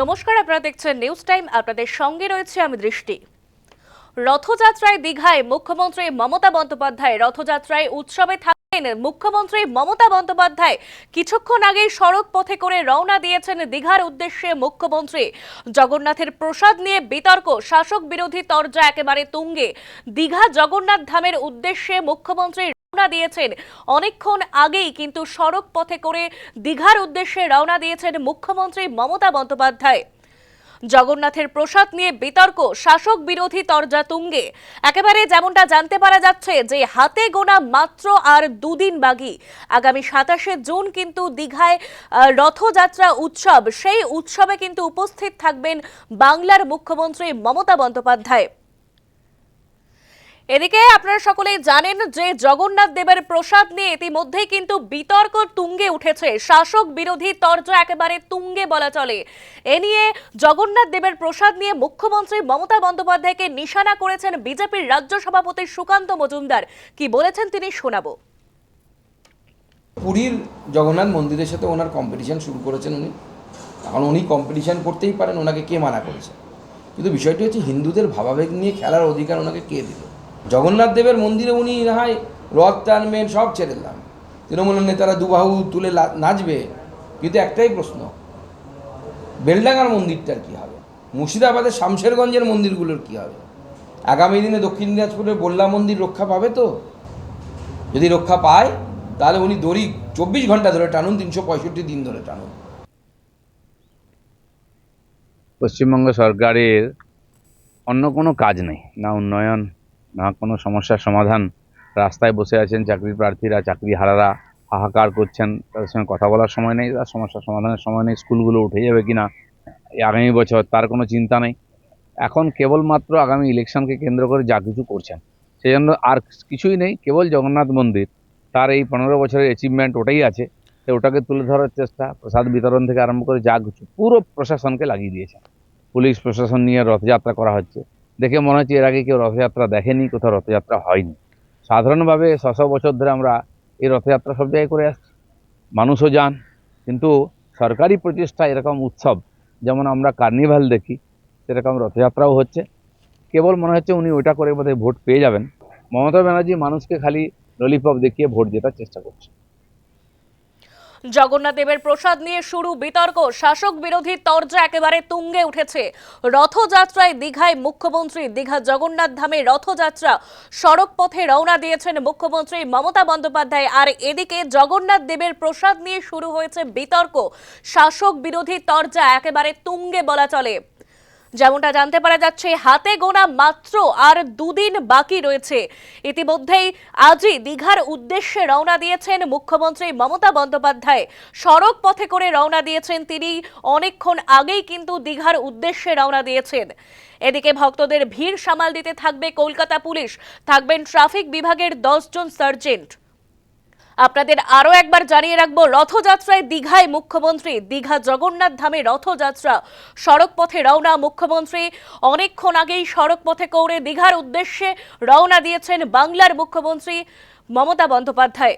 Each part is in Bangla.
নমস্কার, আপনারা দেখছেন নিউজ টাইম আপনাদের সঙ্গে রয়েছে আমি দৃষ্টি। রথযাত্রায় দীঘায় মুখ্যমন্ত্রী মমতা বন্দ্যোপাধ্যায় রথযাত্রায় উৎসবে থাকেন মুখ্যমন্ত্রী মমতা বন্দ্যোপাধ্যায়। কিছুক্ষণ আগেই সড়ক পথে করে রওনা দিয়েছেন দীঘার উদ্দেশ্যে মুখ্যমন্ত্রী। জগন্নাথের প্রসাদ নিয়ে বিতর্ক, শাসক বিরোধী তরজা একেবারে তুঙ্গে। দীঘা জগন্নাথ ধামের উদ্দেশ্যে মুখ্যমন্ত্রী রওনা দিয়েছেন। অনেকক্ষণ আগেই কিন্তু সড়ক পথে করে দীঘার উদ্দেশ্যে রওনা দিয়েছেন মুখ্যমন্ত্রী মমতা বন্দ্যোপাধ্যায়। জগন্নাথের প্রসাদ নিয়ে বিতর্ক, শাসক বিরোধী তরজা তুঙ্গে। একেবারে যেমনটা জানতে পারা যাচ্ছে যে হাতে গোনা মাত্র আর দুদিন বাকি। আগামী সাতাশে জুন কিন্তু দীঘায় রথযাত্রা উৎসব। সেই উৎসবে কিন্তু উপস্থিত থাকবেন বাংলার মুখ্যমন্ত্রী মমতা বন্দ্যোপাধ্যায়। এদিকে আপনারা সকলেই জানেন যে জগন্নাথ দেবের প্রসাদ নিয়ে ইতিমধ্যেই কিন্তু বিতর্ক তুঙ্গে উঠেছে। শাসক বিরোধী তর্জা একেবারে তুঙ্গে বলা চলে। এ নিয়ে জগন্নাথ দেবের প্রসাদ নিয়ে মুখ্যমন্ত্রী মমতা বন্দ্যোপাধ্যায়কে নিশানা করেছেন বিজেপির রাজ্য সভাপতি সুকান্ত মজুমদার। কি বলেছেন তিনি শোনাবো। পুরীর জগন্নাথ মন্দিরের সাথে ওনার কম্পিটিশন শুরু করেছেন উনি। কারণ উনি কম্পিটিশন করতেই পারেন, ওনাকে কে মানা করেছে? কিন্তু বিষয়টি হচ্ছে হিন্দুদের ভাবাবেগ নিয়ে খেলার অধিকার ওনাকে কে দিল? জগন্নাথ দেবের মন্দিরে উনি হয় রথ টানবেন, সব ছেড়ে দিলাম। তৃণমূলের নেতারা দুবাহু তুলে নাচবে, কিন্তু একটাই প্রশ্ন, বেলডাঙ্গার মন্দিরটার কী হবে? মুর্শিদাবাদের শামশেরগঞ্জের মন্দিরগুলোর কী হবে? আগামী দিনে দক্ষিণ দিনাজপুরের বল্লা মন্দির রক্ষা পাবে তো? যদি রক্ষা পায়, তাহলে উনি দড়ি চব্বিশ ঘণ্টা ধরে টানুন, তিনশো পঁয়ষট্টি দিন ধরে টানুন। পশ্চিমবঙ্গ সরকারের অন্য কোনো কাজ নেই, না উন্নয়ন না কোনো সমস্যার সমাধান। রাস্তায় বসে আছেন চাকরি প্রার্থীরা, চাকরি হারারা, হাহাকার করছেন, তাদের সঙ্গে কথা বলার সময় নেই, তার সমস্যার সমাধানের সময় নেই, স্কুলগুলো উঠে যাবে কিনা এই আগামী বছর, তার কোনো চিন্তা নেই। এখন কেবলমাত্র আগামী ইলেকশনকে কেন্দ্র করে যা কিছু করছেন, সেই জন্য আর কিছুই নেই, কেবল জগন্নাথ মন্দির। তার এই পনেরো বছরের অ্যাচিভমেন্ট ওটাই আছে ওটাকে তুলে ধরার চেষ্টা, প্রসাদ বিতরণ থেকে আরম্ভ করে যা কিছু, পুরো প্রশাসনকে লাগিয়ে দিয়েছে। পুলিশ প্রশাসন নিয়ে রথযাত্রা করা হচ্ছে। দেখে মনে হচ্ছে এর আগে কেউ রথযাত্রা দেখেনি, কোথাও রথযাত্রা হয়নি। সাধারণভাবে ছশো বছর ধরে আমরা এই রথযাত্রা সব জায়গায় করে আসছি। মানুষও যান, কিন্তু সরকারি প্রচেষ্টা এরকম উৎসব, যেমন আমরা কার্নিভাল দেখি, সেরকম রথযাত্রাও হচ্ছে। কেবল মনে হচ্ছে উনি ওইটা করে বোধহয় ভোট পেয়ে যাবেন। মমতা ব্যানার্জি মানুষকে খালি ললিপপ দেখিয়ে ভোট জেতার চেষ্টা করছে। জগন্নাথ দেবের প্রসাদ নিয়ে শুরু বিতর্ক। শাসক বিরোধী তর্জা একেবারে তুঙ্গে উঠেছে। রথযাত্রায় দীঘায় মুখ্যমন্ত্রী দীঘা জগন্নাথ ধামে রথযাত্রা সড়ক পথে রওনা দিয়েছেন মুখ্যমন্ত্রী মমতা বন্দ্যোপাধ্যায়। আর এদিকে জগন্নাথ দেবের প্রসাদ নিয়ে শুরু হয়েছে বিতর্ক। শাসক বিরোধী তর্জা একেবারে তুঙ্গে বলা চলে। যেমনটা জানতে পারা যাচ্ছে, হাতে গোনা মাত্র আর দুদিন বাকি রয়েছে। ইতিমধ্যেই আজই দীঘার উদ্দেশ্যে রওনা দিয়েছেন মুখ্যমন্ত্রী মমতা বন্দ্যোপাধ্যায়। সড়ক পথে করে রওনা দিয়েছেন তিনি। অনেকক্ষণ আগেই কিন্তু দীঘার উদ্দেশ্যে রওনা দিয়েছেন। এদিকে ভক্তদের ভিড় সামাল দিতে থাকবে কলকাতা পুলিশ। থাকবেন ট্রাফিক বিভাগের দশজন সার্জেন্ট। আপনাদের আরও একবার জানিয়ে রাখব, রথযাত্রায় দীঘায় মুখ্যমন্ত্রী দীঘা জগন্নাথ ধামে রথযাত্রা। সড়ক পথে রওনা মুখ্যমন্ত্রী। অনেকক্ষণ আগেই সড়ক পথে কৌড়ে দীঘার উদ্দেশ্যে রওনা দিয়েছেন বাংলার মুখ্যমন্ত্রী মমতা বন্দ্যোপাধ্যায়।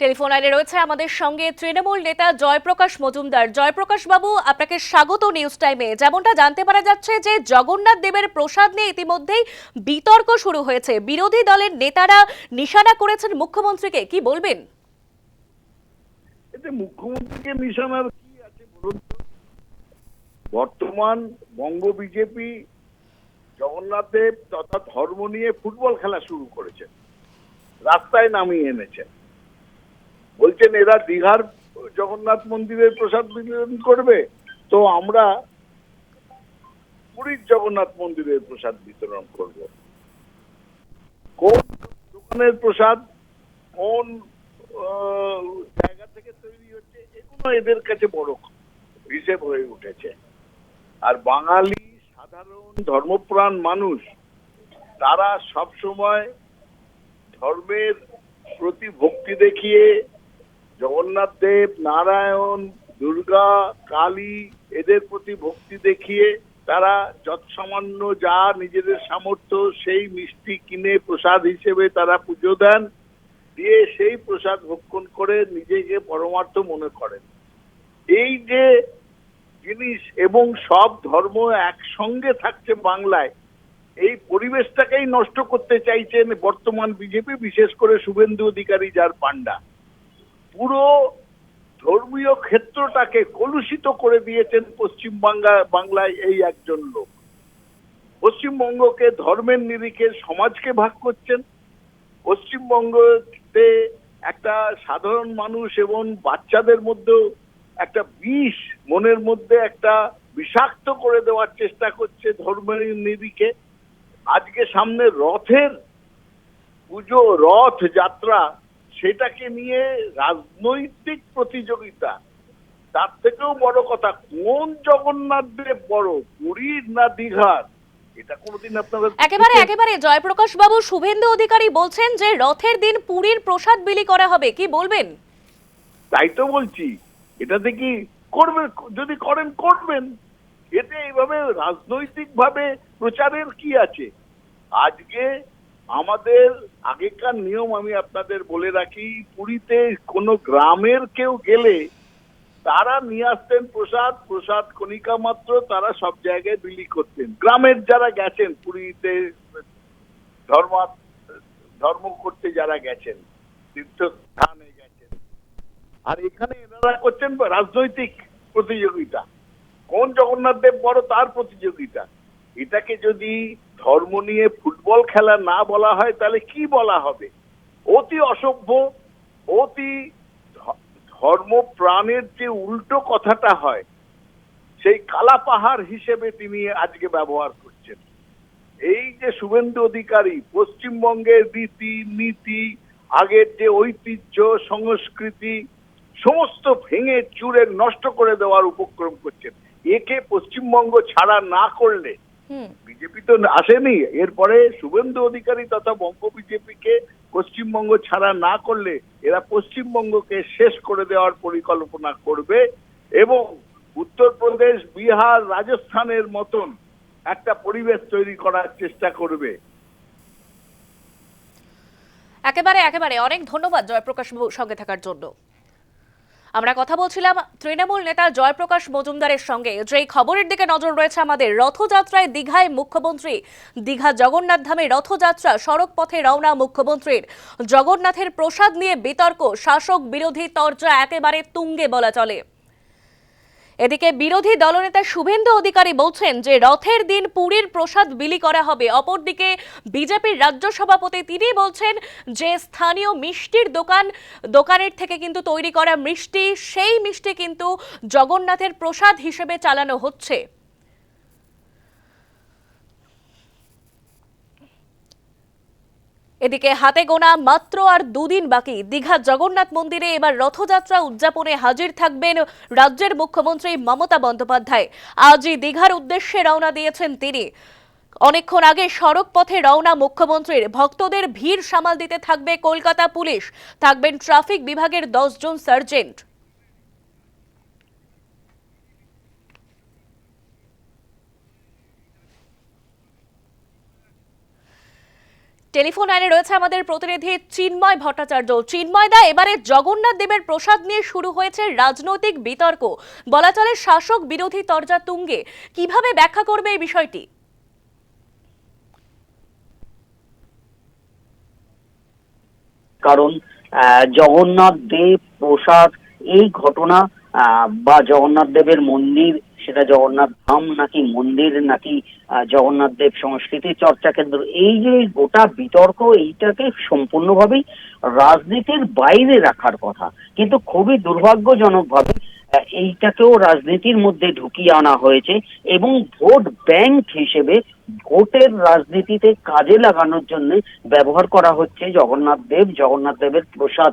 টেলিফোন লাইনে রয়েছে আমাদের সঙ্গে তৃণমূল নেতা জয়প্রকাশ মজুমদার। জয়প্রকাশ বাবু, আপনাকে স্বাগত নিউজ টাইমে যেমনটা জানতে পারা যাচ্ছে যে জগন্নাথ দেবের প্রসাদ নিয়ে ইতিমধ্যেই বিতর্ক শুরু হয়েছে। বিরোধী দলের নেতারা নিশানা করেছেন মুখ্যমন্ত্রীকে। কি বলবেন? মুখ্যমন্ত্রীকে নিশানার কি আছে বলুন বর্তমান বঙ্গ বিজেপি জগন্নাথ দেব তথা ধর্ম নিয়ে ফুটবল খেলা শুরু করেছেন রাস্তায় নামিয়ে এনেছেন বলছেন, এরা দীঘার জগন্নাথ মন্দিরের প্রসাদ বিতরণ করবে, তো আমরা পুরীর জগন্নাথ মন্দিরের প্রসাদ বিতরণ করব। কোন দোকানের প্রসাদ, কোন জায়গা থেকে তৈরি হচ্ছে, এগুলো এদের কাছে বড় হিসেব হয়ে উঠেছে। আর বাঙালি সাধারণ ধর্মপ্রাণ মানুষ, তারা সব সময় ধর্মের প্রতি ভক্তি দেখিয়ে জগন্নাথ দেব, নারায়ণ, দুর্গা, কালী এদের প্রতি ভক্তি দেখিয়ে তারা যৎসামান্য যা নিজেদের সামর্থ্য সেই মিষ্টি কিনে প্রসাদ হিসেবে তারা পুজো দেন, দিয়ে সেই প্রসাদ ভক্ষণ করে নিজেকে পরমার্থ মনে করেন। এই যে জিনিস এবং সব ধর্ম একসঙ্গে থাকছে বাংলায়, এই পরিবেশটাকেই নষ্ট করতে চাইছেন বর্তমান বিজেপি, বিশেষ করে শুভেন্দু অধিকারী যার পান্ডা পুরো ধর্মীয় ক্ষেত্রটাকে কলুষিত করে দিয়েছেন পশ্চিম বাংলা বাংলায় এই একজন লোক। পশ্চিমবঙ্গকে ধর্মের নিরিখে সমাজকে ভাগ করছেন। পশ্চিমবঙ্গতে একটা সাধারণ মানুষ এবং বাচ্চাদের মধ্যেও একটা বিষ মনের মধ্যে একটা বিষাক্ত করে দেওয়ার চেষ্টা করছে ধর্মের নিরিখে। আজকে সামনে রথের পুজো রথ যাত্রা সেটাকে নিয়ে রাজনৈতিক প্রতিযোগিতা তার থেকেও বড় কথা কোন জগন্নাথ দেব বড় পুরীর না দীঘার এটা কোনোদিন একেবারে একেবারে জয়প্রকাশ বাবু শুভেন্দু অধিকারী বলছেন যে রথের দিন পুরীর প্রসাদ বিলি করা হবে কি বলবেন? তাই তো বলছি এটাতে কি করবেন যদি করেন করবেন এতে এইভাবে রাজনৈতিক ভাবে প্রচারের কি আছে? আজকে আমাদের আগেকার নিয়ম আমি আপনাদের বলে রাখি, পুরীতে কোনো গ্রামের কেউ গেলে তারা নিয়ে আসতেন প্রসাদ প্রসাদ কণিকা মাত্র, তারা সব জায়গায় বিলি করতেন। গ্রামের যারা গেছেন, পুরীতে ধর্ম ধর্ম করতে যারা গেছেন, তীর্থস্থানে গেছেন, আর এখানে এনারা করছেন রাজনৈতিক প্রতিযোগিতা। কোন জগন্নাথ দেব বড়, তার প্রতিযোগিতা। এটাকে যদি ধর্ম নিয়ে ফুটবল খেলা না বলা হয়, তাহলে কি বলা হবে? অতি অসভ্য, অতি ধর্ম প্রাণের যে উল্টো কথাটা হয়, সেই কালা পাহাড় হিসেবে তিনি আজকে ব্যবহার করছেন। এই যে শুভেন্দু অধিকারী, পশ্চিমবঙ্গের রীতি, নীতি, আগের যে ঐতিহ্য, সংস্কৃতি, সমস্ত ভেঙে চুরে নষ্ট করে দেওয়ার উপক্রম করছেন। একে পশ্চিমবঙ্গ ছাড়া না করলে বিজেপি তো আসেনি। এরপরে শুভেন্দু অধিকারী তথা বঙ্গ বিজেপিকে পশ্চিমবঙ্গ ছাড়া না করলে এরা পশ্চিমবঙ্গকে শেষ করে দেওয়ার পরিকল্পনা করবে এবং উত্তরপ্রদেশ বিহার রাজস্থানের মতন একটা পরিবেশ তৈরি করার চেষ্টা করবে। একেবারে একেবারে। অনেক ধন্যবাদ জয়প্রকাশ সঙ্গে থাকার জন্য। আমরা কথা বলছিলাম তৃণমূল নেতা জয়প্রকাশ মজুমদারের সঙ্গে। যেই খবরের দিকে নজর রয়েছে আমাদের, রথযাত্রায় দীঘায় মুখ্যমন্ত্রী দীঘা জগন্নাথ ধামে রথযাত্রা সড়ক পথে রওনা মুখ্যমন্ত্রীর। জগন্নাথের প্রসাদ নিয়ে বিতর্ক, শাসক বিরোধী তর্জা একেবারে তুঙ্গে বলা চলে। এদিকে বিরোধী দলনেতা শুভেন্দু অধিকারী বলছেন যে রথের দিন পুরীর প্রসাদ বিলি করা হবে। অপরদিকে বিজেপির রাজ্য সভাপতি তিনি বলছেন যে স্থানীয় মিষ্টির দোকান, দোকানের থেকে কিন্তু তৈরি করা মিষ্টি, সেই মিষ্টি কিন্তু জগন্নাথের প্রসাদ হিসেবে চালানো হচ্ছে। এদিকে হাতে গোনা মাত্র আর দুদিন বাকি। দীঘা জগন্নাথ মন্দিরে এবার রথযাত্রা উদযাপনে হাজির থাকবেন রাজ্যের মুখ্যমন্ত্রী মমতা বন্দ্যোপাধ্যায়। আজই দীঘার উদ্দেশ্যে রওনা দিয়েছেন তিনি। অনেকক্ষণ আগে সড়ক পথে রওনা মুখ্যমন্ত্রীর। ভক্তদের ভিড় সামাল দিতে থাকবে কলকাতা পুলিশ। থাকবেন ট্রাফিক বিভাগের দশজন সার্জেন্ট। টেলিফোন লাইনে রয়েছে আমাদের প্রতিনিধি চিন্ময় ভট্টাচার্য। চিন্ময় দা, এবারে জগন্নাথ দেবের প্রসাদ নিয়ে শুরু হয়েছে রাজনৈতিক বিতর্ক। বলা চলে শাসক বিরোধী তরজা তুঙ্গে। কীভাবে ব্যাখ্যা করবে এই বিষয়টি? কারণ জগন্নাথ দেব প্রসাদ এই ঘটনা বা জগন্নাথ দেবের মন্দির, সেটা জগন্নাথ ধাম নাকি মন্দির নাকি জগন্নাথ দেব সংস্কৃতি চর্চা কেন্দ্র, এই যে গোটা বিতর্ক এইটাকে সম্পূর্ণভাবেই রাজনীতির বাইরে রাখার কথা। কিন্তু খুবই দুর্ভাগ্যজনকভাবে এইটাকেও রাজনীতির মধ্যে ঢুকিয়ে আনা হয়েছে এবং ভোট ব্যাংক হিসেবে ভোটের রাজনীতিতে কাজে লাগানোর জন্য ব্যবহার করা হচ্ছে জগন্নাথ দেব, জগন্নাথ দেবের প্রসাদ।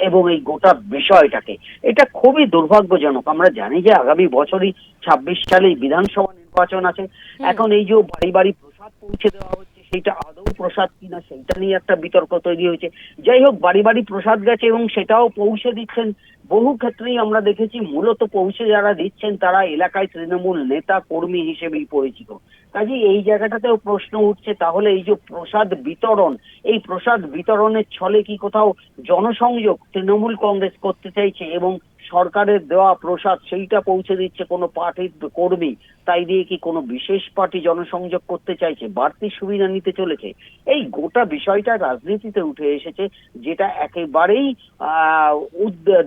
এবং এই গোটা বিষয়টাকে। এটা খুবই দুর্ভাগ্যজনক। আমরা জানি যে আগামী বছরই ছাব্বিশ সালে বিধানসভা নির্বাচন আছে। এখন এই যে বাড়ি বাড়ি প্রসাদ পৌঁছে দেওয়া হচ্ছে সেটা আদৌ প্রসাদ কিনা সেটা নিয়ে একটা বিতর্ক তৈরি হয়েছে। যাই হোক, বাড়ি বাড়ি প্রসাদ গেছে এবং সেটাও পৌঁছে দিচ্ছেন। বহু ক্ষেত্রেই আমরা দেখেছি, মূলত পৌঁছে যারা দিচ্ছেন তারা এলাকায় তৃণমূল নেতা কর্মী হিসেবেই পরিচিত। কাজে এই জায়গাটাতেও প্রশ্ন উঠছে, তাহলে এই যে প্রসাদ বিতরণ, এই প্রসাদ বিতরণের ছলে কি কোথাও জনসংযোগ তৃণমূল কংগ্রেস করতে চাইছে এবং সরকারের দেওয়া প্রসাদ সেইটা পৌঁছে দিচ্ছে কোনো পার্টির কর্মী। তাই দিয়ে কি কোনো বিশেষ পার্টি জনসংযোগ করতে চাইছে? বাড়তি সুবিধা নিতে চলেছে? এই গোটা বিষয়টা রাজনীতিতে উঠে এসেছে, যেটা একেবারেই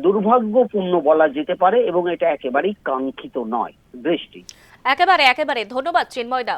দুর্ভাগ্যপূর্ণ বলা যেতে পারে এবং এটা একেবারেই কাঙ্ক্ষিত নয়। দৃষ্টি। একেবারে একেবারে। ধন্যবাদ চিন্ময়দা